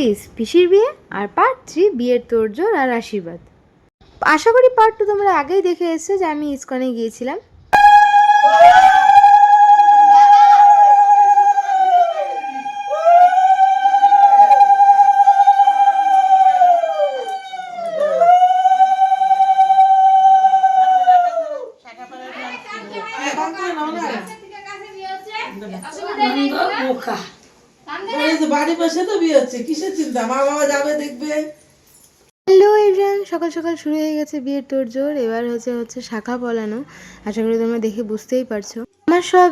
Series পিসির বিয়ে আর part three বিয়ের তোড়জোড় আর আশীর্বাদ। আশা করি পার্ট টু তোমরা আগেই দেখে এসছো যে আমি ইস্কনে গিয়েছিলাম বোকা এই যে বাড়ি বসে তো বিয়ে হ্যালো এভরিওয়ান সকাল সকাল শুরু হয়ে গেছে বিয়ের তোড়জোড় এবার হচ্ছে হচ্ছে শাখা পলানো। আশা করি তোমরা দেখে বুঝতেই পারছ। আমার সব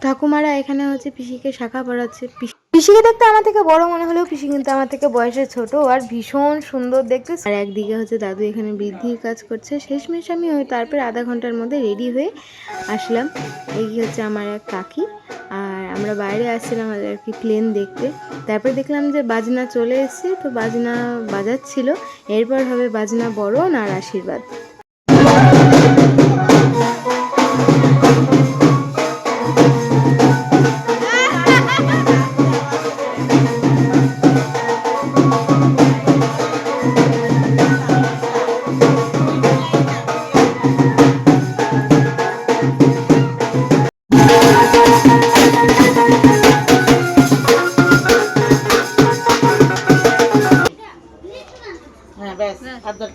ঠাকুমারা এখানে হচ্ছে পিসিকে শাখা পড়াচ্ছে। পিসি- পিসিকে দেখতে আমার থেকে বড় মনে হলেও পিসি কিন্তু আমার থেকে বয়সে ছোট আর ভীষণ সুন্দর দেখতে। আর একদিকে হচ্ছে দাদু এখানে বৃদ্ধির কাজ করছে। শেষমেশ আমি ওই তারপরে আধা ঘণ্টার মধ্যে রেডি হয়ে আসলাম। এই হচ্ছে আমার এক কাকি। আর আমরা বাইরে আসছিলাম আর কি প্লেন দেখতে। তারপর দেখলাম যে বাজনা চলে এসছে, তো বাজনা বাজাচ্ছিল। এরপর হবে বাজনা বরণ আর আশীর্বাদ।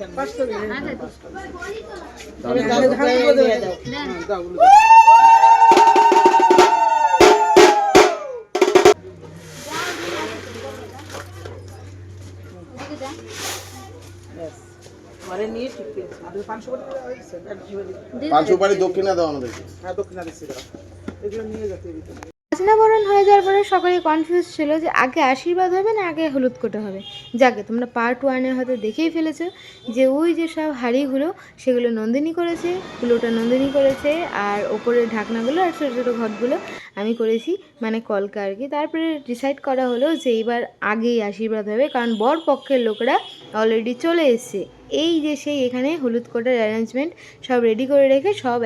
পাঁচশো সুপারি দক্ষিণা দাও আমাদেরকে হ্যাঁ দক্ষিণা দিচ্ছি। এগুলো নিয়ে যেতে ভিতরে বরণ হয়ে যাওয়ার পরে সকলে কনফিউজ ছিল যে আগে আশীর্বাদ হবে না আগে হলুদ কোটা হবে। যাকে তোমরা পার্ট ওয়ানে হয়তো দেখেই ফেলেছো যে ওই যে সব হাড়িগুলো, সেগুলো নন্দিনী করেছে, কুলোটা নন্দিনী করেছে, আর ওপরের ঢাকনাগুলো আর ছোটো ছোটো ঘটগুলো আমি করেছি মানে কলকা আর কি। তারপরে ডিসাইড করা হলো যে এইবার আগেই আশীর্বাদ হবে, কারণ বর পক্ষের লোকরা অলরেডি চলে এসছে। এই যে সেই এখানে হলুদ কোটার অ্যারেঞ্জমেন্ট সব রেডি করে রেখে সব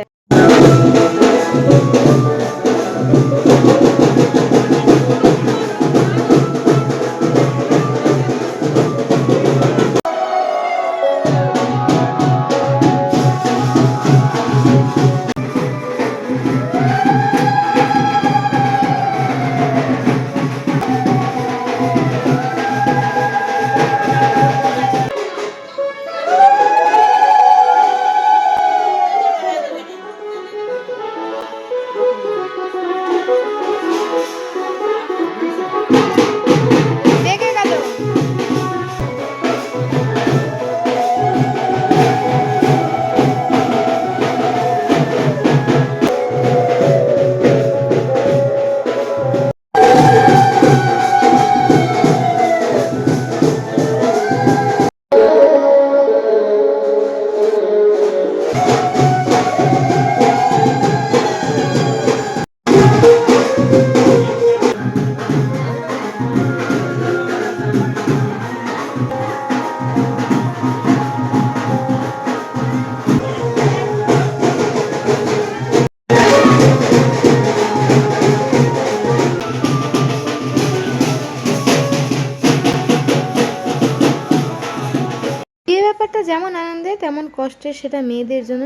যেমন আনন্দে, তেমন কষ্টে সেটা মেয়েদের জন্য।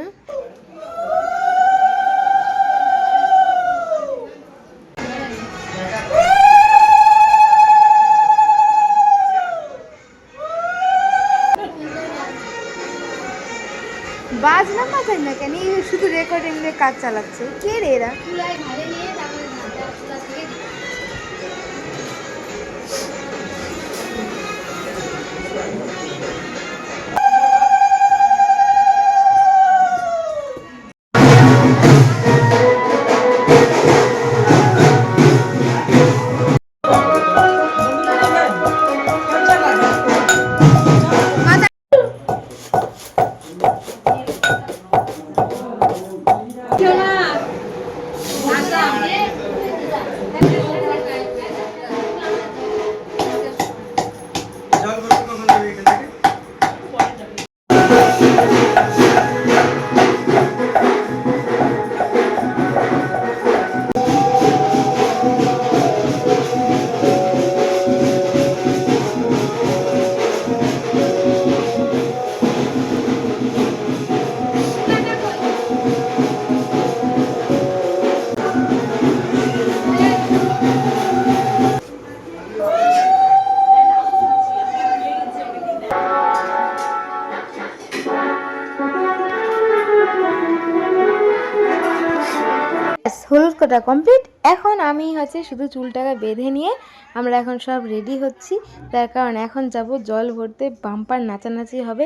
বাজনা মাথায় না কেন? শুধু রেকর্ডিং নিয়ে কাজ চালাচ্ছে। কে রে এরা? নিয়ে কাটা কমপ্লিট এখন আমি হচ্ছে শুধু চুলটাকে বেঁধে নিয়ে আমরা এখন সব রেডি হচ্ছি। তার কারণ এখন যাব জল ভরতে বাম্পার নাচানাচি হবে।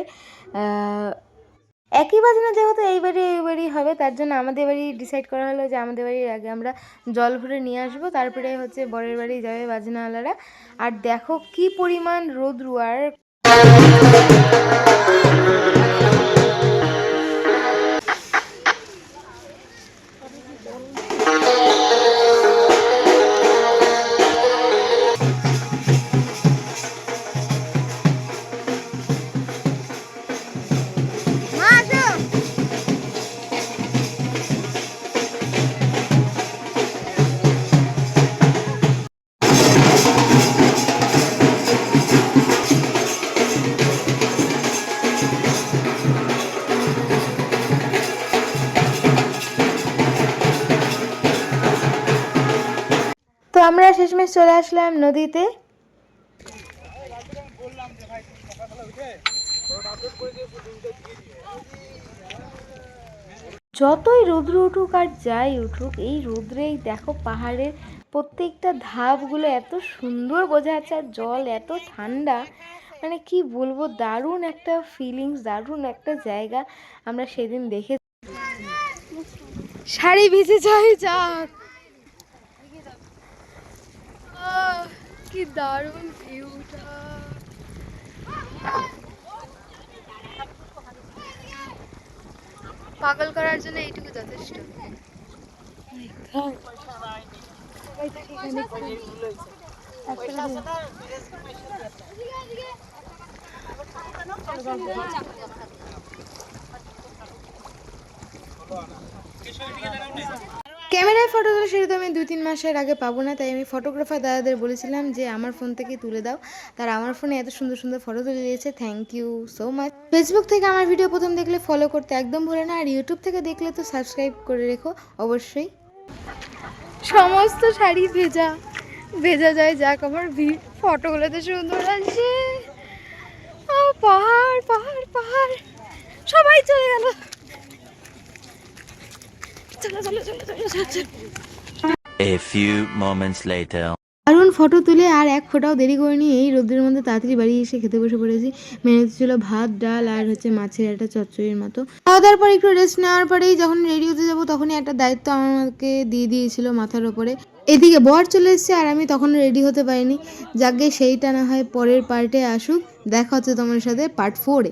একই বাজনা যেহেতু এই বাড়ি এই বাড়ি হবে, তার জন্য আমাদের বাড়ি ডিসাইড করা হলো যে আমাদের বাড়ির আগে আমরা জল ভরে নিয়ে আসব। তারপরে হচ্ছে বরের বাড়ি যাবে বাজনাওয়ালারা। আর দেখো কি পরিমাণ রোদ্রু আর চলে নদীতে? যতই রৌদ্র উঠুক আর যাই উঠুক, এই রৌদ্রেই দেখো পাহাড়ের প্রত্যেকটা ধাপগুলো এত সুন্দর বোঝা যাচ্ছে আর জল এত ঠান্ডা। মানে কি বলব, দারুণ একটা ফিলিংস দারুণ একটা জায়গা আমরা সেদিন দেখে শাড়ি ভিজে যাই, যাক। কি দারুণ ভিউটা পাগল করার জন্য এইটুকু যথেষ্ট। ক্যামেরায় ফটো তোলা সেটা তো আমি দুই, তিন মাসের আগে পাবো না, তাই আমি ফটোগ্রাফার দাদাদের বলেছিলাম যে আমার ফোন থেকে তুলে দাও। তারা আমার ফোনে এত সুন্দর সুন্দর ফটো তুলে দিয়েছে। Thank you so much Facebook থেকে আমার ভিডিও প্রথম দেখলে ফলো করতে একদম ভুলে না, আর ইউটিউব থেকে দেখলে তো সাবস্ক্রাইব করে রেখো, অবশ্যই। সমস্ত শাড়ি ভেজা ভেজা যায়, যাক আমার ফটোগুলোতে সুন্দর আছে পাহাড়। চলো চলো চলো A few moments later. দারুণ ফটো তুলে আর এক ফোটাও দেরি করিনি। এই রোদ্রের মধ্যে তাড়াতাড়ি বাড়ি এসে খেতে বসে পড়েছি। মেনুতে ছিল ভাত ডাল আর হচ্ছে মাছের একটা চচ্চড়ির মতো। খাওয়া দাওয়ার পর একটু রেস্ট নেওয়ার পরেই যখন রেডি হতে যাব তখনই একটা দায়িত্ব আমাকে দিয়ে দিয়েছিল মাথার ওপরে। এদিকে বর চলে এসেছে আর আমি তখন রেডি হতে পারিনি। যাকে সেইটা না হয় পরের পার্টে আসুক। দেখা হচ্ছে তোমার সাথে পার্ট ফোরে